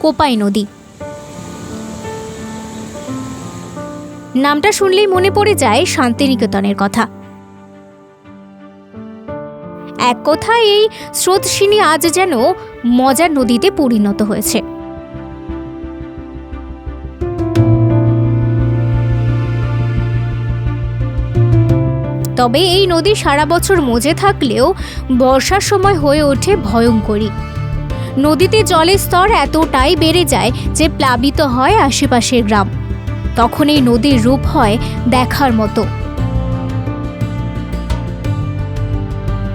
কোপাই নদী। নামটা শুনলেই মনে পড়ে যায় শান্তিনিকেতনের কথা। এক কথায় এই স্রোতসিনী আজ যেন মজার নদীতে পরিণত হয়েছে। তবে এই নদী সারা বছর মজে থাকলেও বর্ষার সময় হয়ে ওঠে ভয়ঙ্করী। নদীতে জলের স্তর এতটাই বেড়ে যায় যে প্লাবিত হয় আশেপাশের গ্রাম। তখন এই নদীর রূপ হয় দেখার মতো।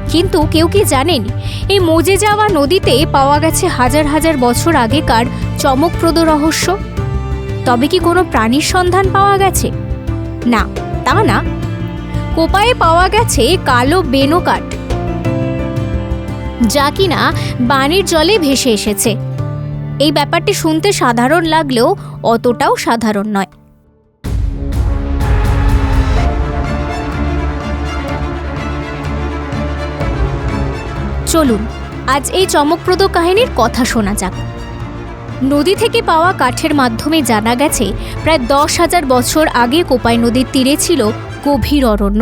কিন্তু কেউ কি জানেন, এই মজে যাওয়া নদীতে পাওয়া গেছে হাজার হাজার বছর আগেকার চমকপ্রদ রহস্য? তবে কি কোনো প্রাণীর সন্ধান পাওয়া গেছে? না, তা না। কোপায়ে পাওয়া গেছে কালো বেনো কাঠ। যা কিনা বানের জলে ভেসে এসেছে। এই ব্যাপারটি শুনতে সাধারণ লাগলেও অতটাও সাধারণ নয়। চলুন, আজ এই চমকপ্রদ কাহিনীর কথা শোনা যাক। নদী থেকে পাওয়া কাঠের মাধ্যমে জানা গেছে, প্রায় দশ হাজার বছর আগে কোপাই নদীর তীরে ছিল গভীর অরণ্য।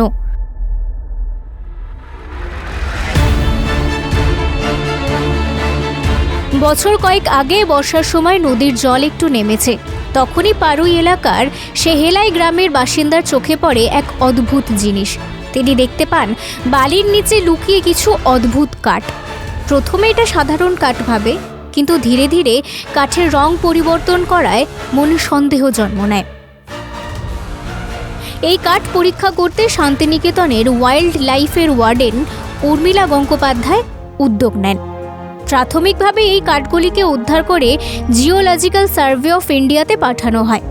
বছর কয়েক আগে বর্ষার সময় নদীর জল একটু নেমেছে। তখনই পারুই এলাকার সেহেলাই গ্রামের বাসিন্দার চোখে পড়ে এক অদ্ভুত জিনিস। তিনি দেখতে পান, বালির নিচে লুকিয়ে কিছু অদ্ভুত কাঠ। প্রথমে এটা সাধারণ কাঠ ভাবে, কিন্তু ধীরে ধীরে কাঠের রং পরিবর্তন করায় মনে সন্দেহ জন্ম নেয়। এই কাঠ পরীক্ষা করতে শান্তিনিকেতনের ওয়াইল্ড লাইফের ওয়ার্ডেন উর্মিলা গঙ্গোপাধ্যায় উদ্যোগ নেন। প্রাথমিকভাবে এই কাঠগুলিকে উদ্ধার করে জিওলজিক্যাল সার্ভে অফ ইন্ডিয়াতে পাঠানো হয়।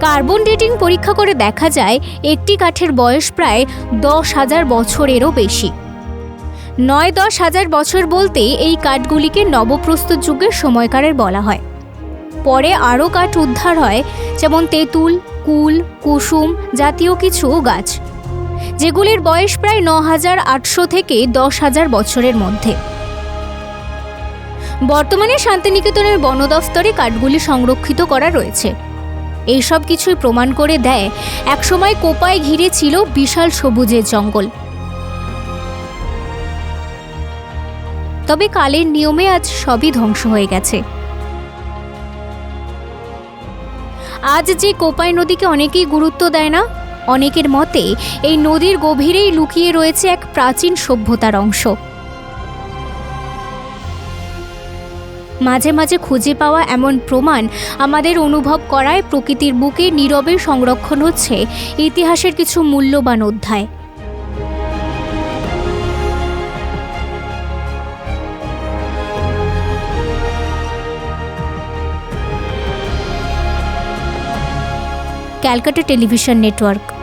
কার্বন ডেটিং পরীক্ষা করে দেখা যায়, একটি কাঠের বয়স প্রায় দশ হাজার বছরেরও বেশি। নয় দশ হাজার বছর বলতে এই কাঠগুলিকে নবপ্রস্তুত যুগের সময়কারের বলা হয়। পরে আরও কাঠ উদ্ধার হয়, যেমন তেঁতুল, কুল, কুসুম জাতীয় কিছু গাছ, যেগুলির বয়স প্রায় ন হাজার আটশো থেকে দশ হাজার বছরের মধ্যে। বর্তমানে শান্তিনিকেতনের বন দফতরে কাঠগুলি সংরক্ষিত করা রয়েছে। এইসব কিছুই প্রমাণ করে দেয়, একসময় কোপায় ঘিরে ছিল বিশাল সবুজের জঙ্গল। তবে কালের নিয়মে আজ সবই ধ্বংস হয়ে গেছে। আজ যে কোপাই নদীকে অনেকেই গুরুত্ব দেয় না, অনেকের মতে এই নদীর গভীরেই লুকিয়ে রয়েছে এক প্রাচীন সভ্যতার অংশ। মাঝে মাঝে খুঁজে পাওয়া এমন প্রমাণ আমাদের অনুভব করায় প্রকৃতির বুকে নীরবে সংরক্ষণ হচ্ছে ইতিহাসের কিছু মূল্যবান অধ্যায়। Calcutta television network.